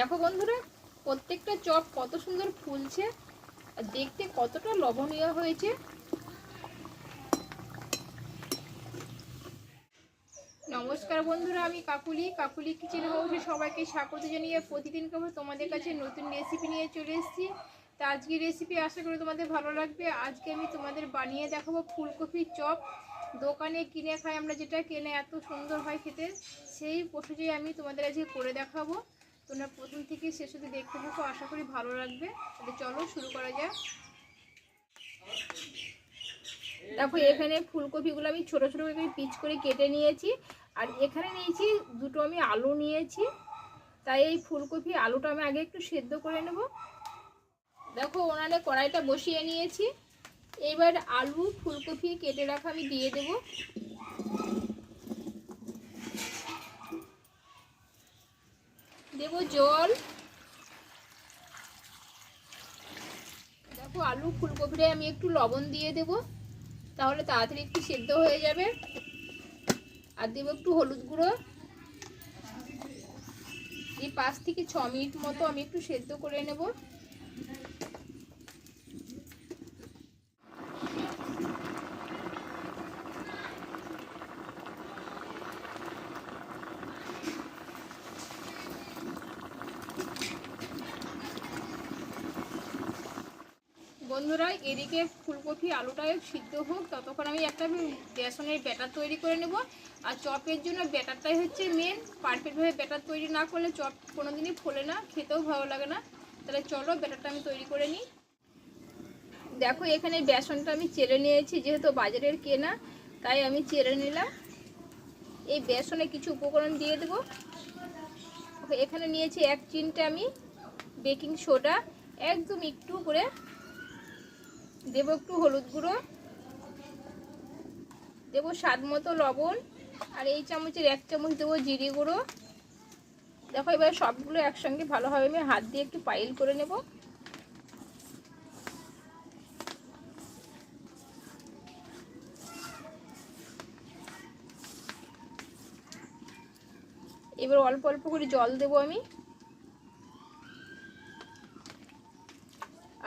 দেখো বন্ধুরা, প্রত্যেকটা চপ কত সুন্দর ফুলছে, আর দেখতে কতটা লবণীয় হয়েছে। নমস্কার বন্ধুরা, আমি কাকুলি। কাকুলি কিচেন হাউসে সবাইকে স্বাগত জানিয়ে প্রতিদিন কেবল তোমাদের কাছে নতুন রেসিপি নিয়ে চলে এসেছি। তা আজকে রেসিপি আশা করি তোমাদের ভালো লাগবে। আজকে আমি তোমাদের বানিয়ে দেখাবো ফুলকপির চপ। দোকানে কিনে খাই আমরা যেটা, কেনে এত সুন্দর হয় খেতে, সেই প্রসেসেই আমি তোমাদের আজকে করে দেখাবো। তোমরা প্রথম থেকে শেষ অবধি দেখতে থাকো, আশা করি ভালো লাগবে। তাহলে চলো শুরু করা যাক। দেখো, এখানে ফুলকপিগুলো আমি ছোট ছোট করে পিচ করে কেটে নিয়েছি। আর এখানে নিয়েছি, দুটো আমি আলু নিয়েছি। তাই এই ফুলকপি আলুটা আমি আগে একটু সেদ্ধ করে নেব। দেখো ওনারে কড়াইটা বসিয়ে নিয়েছি। এবার আলু, ফুলকপি কেটে রাখা আমি দিয়ে দেব। দেব জল। দেখো আলু ফুলকপিটায় আমি একটু লবণ দিয়ে দেব। তাহলে তাড়াতাড়ি একটু সেদ্ধ হয়ে যাবে। আর দেবো একটু হলুদ গুঁড়ো। এই পাঁচ থেকে ছ মিনিট মতো আমি একটু সেদ্ধ করে নেব। বন্ধুরা, এদিকে ফুলকপি আলুটা সিদ্ধ হোক, ততক্ষণ আমি একটা বেসনের ব্যাটার তৈরি করে নেব। আর চপের জন্য ব্যাটারটাই হচ্ছে মেন পারফেক্টভাবে ব্যাটার তৈরি না করলে চপ কোনো দিনই ফোলে না, খেতেও ভালো লাগে না। তাহলে চলো ব্যাটারটা আমি তৈরি করে নিই। দেখো, এখানে বেসনটা আমি চেলে নিয়েছি, যেহেতু বাজারের কেনা, তাই আমি চেলে নিলাম। এই বেসনে কিছু উপকরণ দিয়ে দেবো। এখানে নিয়েছি এক চিনটা আমি বেকিং সোডা, একদম একটু করে দেব একটু হলুদ গুঁড়ো, দেব স্বাদ মতো লবণ, আর এই চামচের এক চামচ দেবো জিরে গুঁড়ো। দেখো, এবার সবগুলো একসঙ্গে ভালোভাবে আমি হাত দিয়ে একটু পাইল করে নেব। এবার অল্প অল্প করে জল দেবো আমি।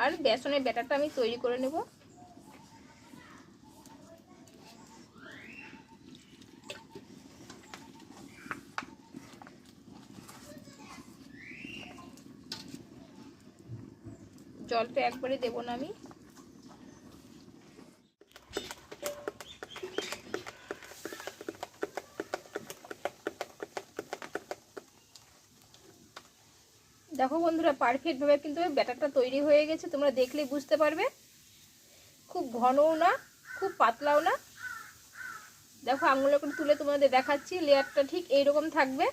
আর বেসনের ব্যাটারটা আমি তৈরি করে নেব। জলটা একবারে দেবো না আমি। দেখো বন্ধুরা পারফেক্টভাবে কিন্তু ব্যাটারটা তৈরি হয়ে গেছে, তোমরা দেখলেই বুঝতে পারবে। খুব ঘনও না, খুব পাতলাও না। দেখো আঙুলে করে তুলে তোমাদের দেখাচ্ছি, লেয়ারটা ঠিক এইরকম থাকবে।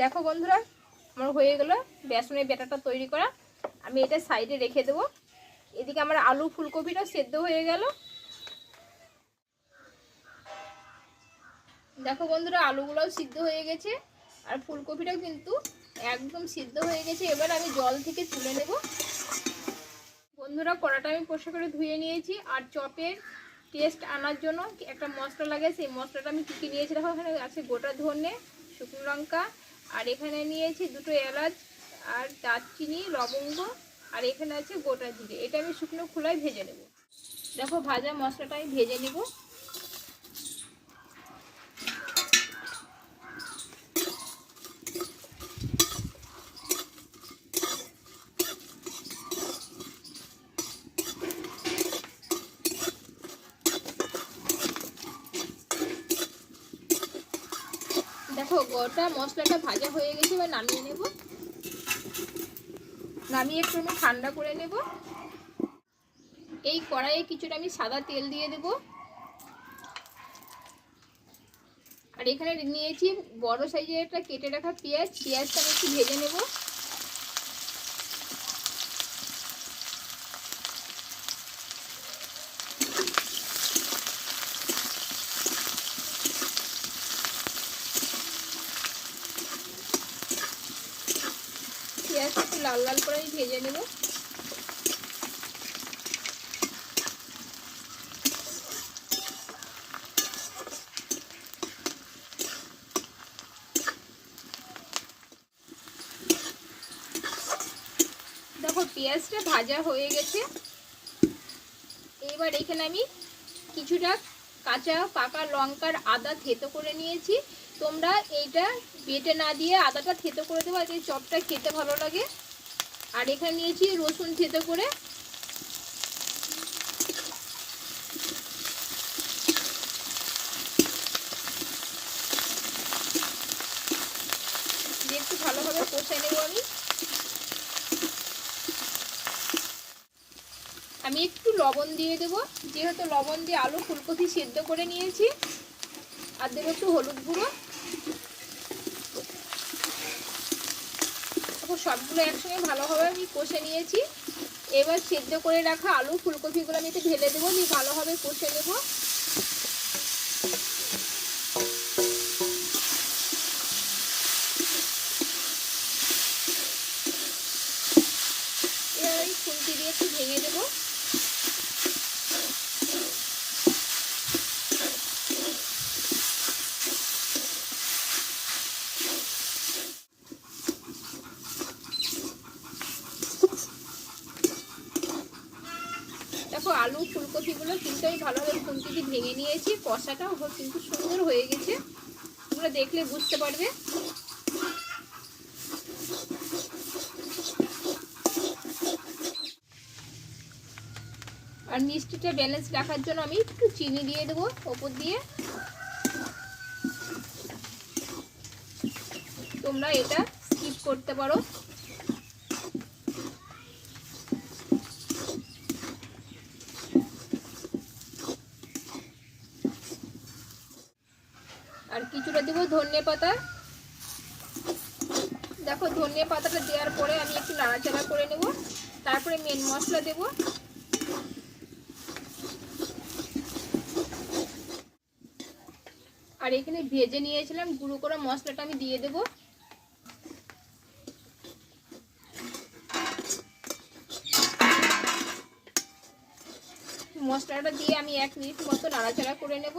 দেখো বন্ধুরা, আমার হয়ে গেল বেসনের ব্যাটারটা তৈরি করা। আমি এটা সাইডে রেখে দেবো। এদিকে আমার আলু ফুলকপিটা সেদ্ধ হয়ে গেল। দেখো বন্ধুরা, আলুগুলোও সিদ্ধ হয়ে গেছে আর ফুলকপিটাও কিন্তু একদম সিদ্ধ হয়ে গেছে। এবার আমি জল থেকে তুলে নেব। বন্ধুরা, কড়াটা আমি পরিষ্কার করে ধুয়ে নিয়েছি আর চপের টেস্ট আনার জন্য একটা মশলা লাগে, সেই মশলাটা আমি কী নিয়েছি। দেখো, এখানে আছে গোটা ধনে, শুকনো লঙ্কা, আর এখানে নিয়েছি দুটো এলাচ আর দারচিনি, লবঙ্গ, আর এখানে আছে গোটা জিরে। এটা আমি শুকনো খোলায় ভেজে নেব। দেখো, ভাজা মশলাটা আমি ভেজে নেব দেখো গোটা মশলাটা ভাজা হয়ে গেছে, এবার নামিয়ে নেব। নামিয়ে একটু আমি ঠান্ডা করে নেব। এই কড়াইয়ে কিছুটা আমি সাদা তেল দিয়ে দেব। আর এখানে নিয়েছি বড় সাইজের একটা কেটে রাখা পেঁয়াজ। পেঁয়াজটা আমি একটু ভেজে নেব। লাল লাল করে আমি ভেজে নেব। দেখো, পেঁয়াজটা ভাজা হয়ে গেছে। এবার এখানে আমি কিছুটা কাঁচা, পাকা লঙ্কার আদা থেতো করে নিয়েছি। তোমরা এইটা বেটে না দিয়ে আদাটা থেতো করে দেবো, আর এই চপটা খেতে ভালো লাগে। আর এখানে নিয়েছি রসুন থেতো করে। একটু ভালোভাবে কষে নেব আমি। আমি একটু লবণ দিয়ে দেবো, যেহেতু লবণ দিয়ে আলু ফুলকপি সেদ্ধ করে নিয়েছি। আর দেবো একটু হলুদ গুঁড়ো। তারপর সবগুলো একসঙ্গে ভালোভাবে আমি কষে নিয়েছি। এবার সেদ্ধ করে রাখা আলু ফুলকপিগুলো আমি এতে ঢেলে দেবো, দিয়ে ভালোভাবে কষে নেব এবার আমি খুন্তি দিয়ে একটু ভেঙে দেবো দেখো, আলু, ফুলকপিগুলো কিন্তু আমি ভালোভাবে ফুলকপি ভেঙে নিয়েছি। কষাটাও কিন্তু সুন্দর হয়ে গেছে। তোমরা দেখলে বুঝতে পারবে। আর মিষ্টিটা ব্যালেন্স রাখার জন্য আমি একটু চিনি দিয়ে দেবো ওপর দিয়ে। তোমরা এটা স্কিপ করতে পারো আর কিছুটা দেবো ধনে পাতা দেখো ধনে পাতাটা দেওয়ার পরে আমি একটু নাড়াচাড়া করে নেব। তারপরে মেন মশলা দেব। আর এখানে ভেজে নিয়েছিলাম গুঁড়ো করা মশলাটা আমি দিয়ে দেব। মশলাটা দিয়ে আমি এক মিনিট মতো নাড়াচাড়া করে নেব।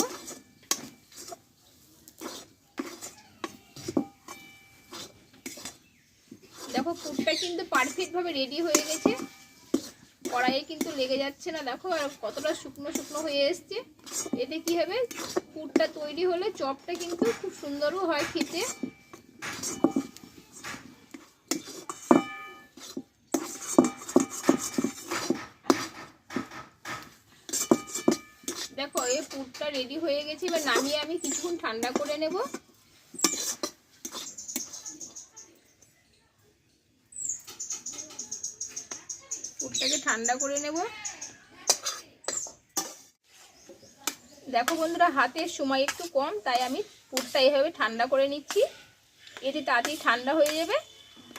দেখো পুরটা কিন্তু পারফেক্টভাবে রেডি হয়ে গেছে। কড়াইয়ে কিন্তু লেগে যাচ্ছে না, দেখো, আর কতটা শুকনো শুকনো হয়ে এসছে। এতে কি হবে? পুরটা তৈরি হলে চপটা কিন্তু খুব সুন্দরও হয় খেতে। দেখো, এই পুরটা রেডি হয়ে গেছে, এবার নামিয়ে আমি কিছুক্ষণ ঠান্ডা করে নেব। পুরটাকে ঠান্ডা করে নেব। দেখো বন্ধুরা, হাতের সময় একটু কম, তাই আমি পুরটা এভাবে ঠান্ডা করে নিচ্ছি। এতে তাড়াতাড়ি ঠান্ডা হয়ে যাবে।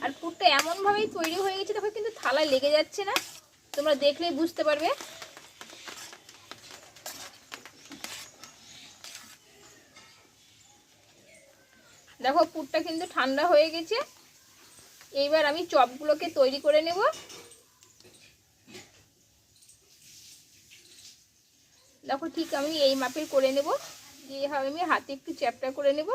আর পুরটা এমনভাবেই তৈরি হয়ে গেছে, দেখো কিন্তু থালায় লেগে যাচ্ছে না। তোমরা দেখলেই বুঝতে পারবে। দেখো পুরটা কিন্তু ঠান্ডা হয়ে গেছে। এইবার আমি চপগুলোকে তৈরি করে নেব। দেখো ঠিক আমি এই মাপের করে নেব। যেভাবে আমি হাতে একটু চ্যাপটা করে নেব।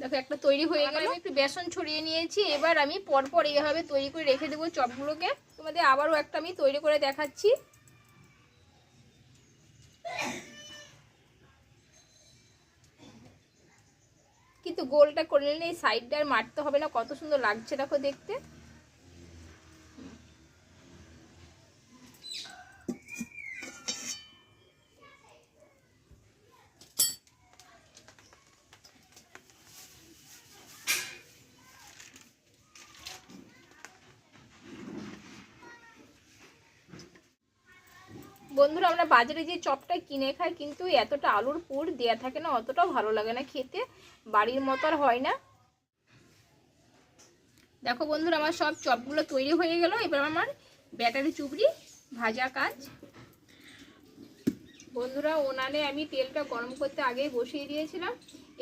দেখো একটা তৈরি হয়ে গেল, আমি একটু বেসন ছড়িয়ে নিয়েছি। এবার আমি পরপর এইভাবে তৈরি করে রেখে দেবো চপগুলোকে। তোমাদের আবারও একটা আমি তৈরি করে দেখাচ্ছি। কিন্তু গোলটা করে নিলে এই সাইডটা আর মারতে হবে না, কত সুন্দর লাগছে দেখো দেখতে বন্ধুরা আমরা বাজারে যে চপটা কিনে খাই, কিন্তু এতটা আলুর পুর দেয়া থাকে না, অতটাও ভালো লাগে না খেতে। বাড়ির মতো আর হয় না। দেখো বন্ধুরা, আমার সব চপগুলো তৈরি হয়ে গেল। এবার আমার ব্যাটারি চুবড়ি, ভাজা কাজ। বন্ধুরা, ওনানে আমি তেলটা গরম করতে আগেই বসিয়ে দিয়েছিলাম।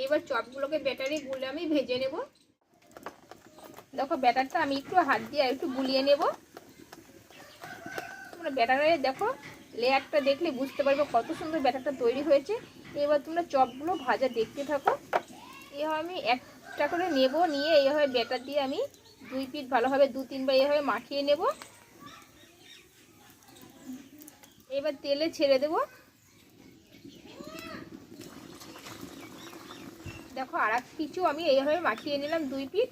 এবার চপগুলোকে ব্যাটারি গুলে আমি ভেজে নেব। দেখো, ব্যাটারটা আমি একটু হাত দিয়ে একটু গুলিয়ে নেব। তোমরা ব্যাটারে দেখো লেয়ারটা দেখলে বুঝতে পারবে কত সুন্দর ব্যাটারটা তৈরি হয়েছে। এবার তোমরা চপগুলো ভাজা দেখতে থাকো। এভাবে আমি একটা করে নেব, নিয়ে এইভাবে ব্যাটার দিয়ে আমি দুই পিঠ ভালোভাবে, দু তিনবার এভাবে মাখিয়ে নেব। এবার তেলে ছেড়ে দেব। দেখো আর কিছু আমি এইভাবে মাখিয়ে নিলাম দুই পিঠ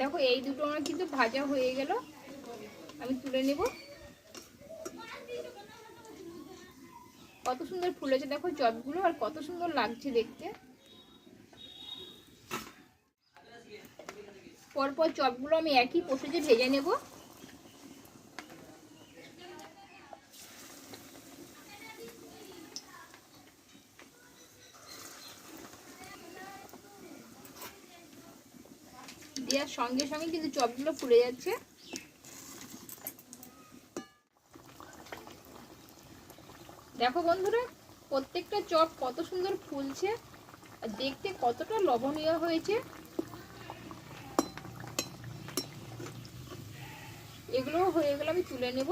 দেখো এই দুটো আমার কিন্তু ভাজা হয়ে গেল। আমি তুলে নেব। কত সুন্দর ফুলেছে দেখো চপগুলো আর কত সুন্দর লাগছে দেখতে। পরপর চপগুলো আমি একই পোষে ভেজে নেব। সঙ্গে সঙ্গে কিন্তু চপগুলো ফুলে যাচ্ছে। দেখো বন্ধুরা, প্রত্যেকটা চপ কত সুন্দর ফুলছে, আর দেখতে কতটা লবণীয় হয়েছে। এগুলো হয়ে গেলে আমি তুলে নেব।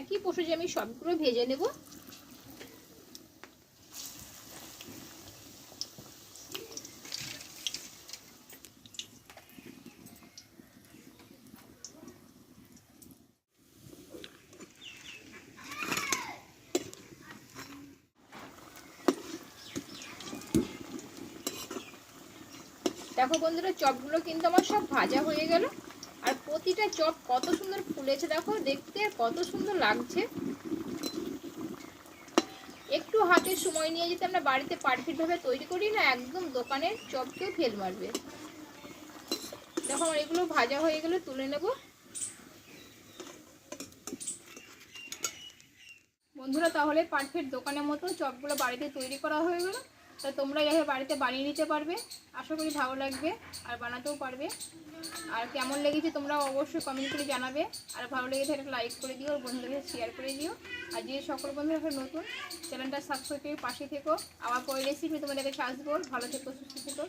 একই প্রসেসে আমি সবগুলো ভেজে নেব। দেখো বন্ধুরা, চপগুলো কিন্তু আমার সব ভাজা হয়ে গেল। আর প্রতিটা চপ কত সুন্দর ফুলেছে দেখো, দেখতে কত সুন্দর লাগছে। একটু হাতে সময় নিয়ে যদি আমরা বাড়িতে পারফেক্টভাবে তৈরি করি না, একদম দোকানের চপকেও ফেল মারবে। দেখো আমার এগুলো ভাজা হয়ে গেলে তুলে নেব। বন্ধুরা, তাহলে পারফেক্ট দোকানের মতো চপগুলো বাড়িতে তৈরি করা হয়ে গেল। তা তোমরা এভাবে বাড়িতে বানিয়ে নিতে পারবে। আশা করি ভালো লাগবে, আর বানাতেও পারবে। আর কেমন লেগেছে তোমরা অবশ্যই কমেন্ট করে জানাবে। আর ভালো লেগে থাকলে লাইক করে দিও বন্ধুদের শেয়ার করে দিও। আর যে সকল বন্ধুরা এখন নতুন চ্যানেলটা সাবস্ক্রাইব করে পাশে থেকো। আবার পরে রেসিপি তোমাদেরকে আসব। ভালো থেকো, সুস্থ থেকো।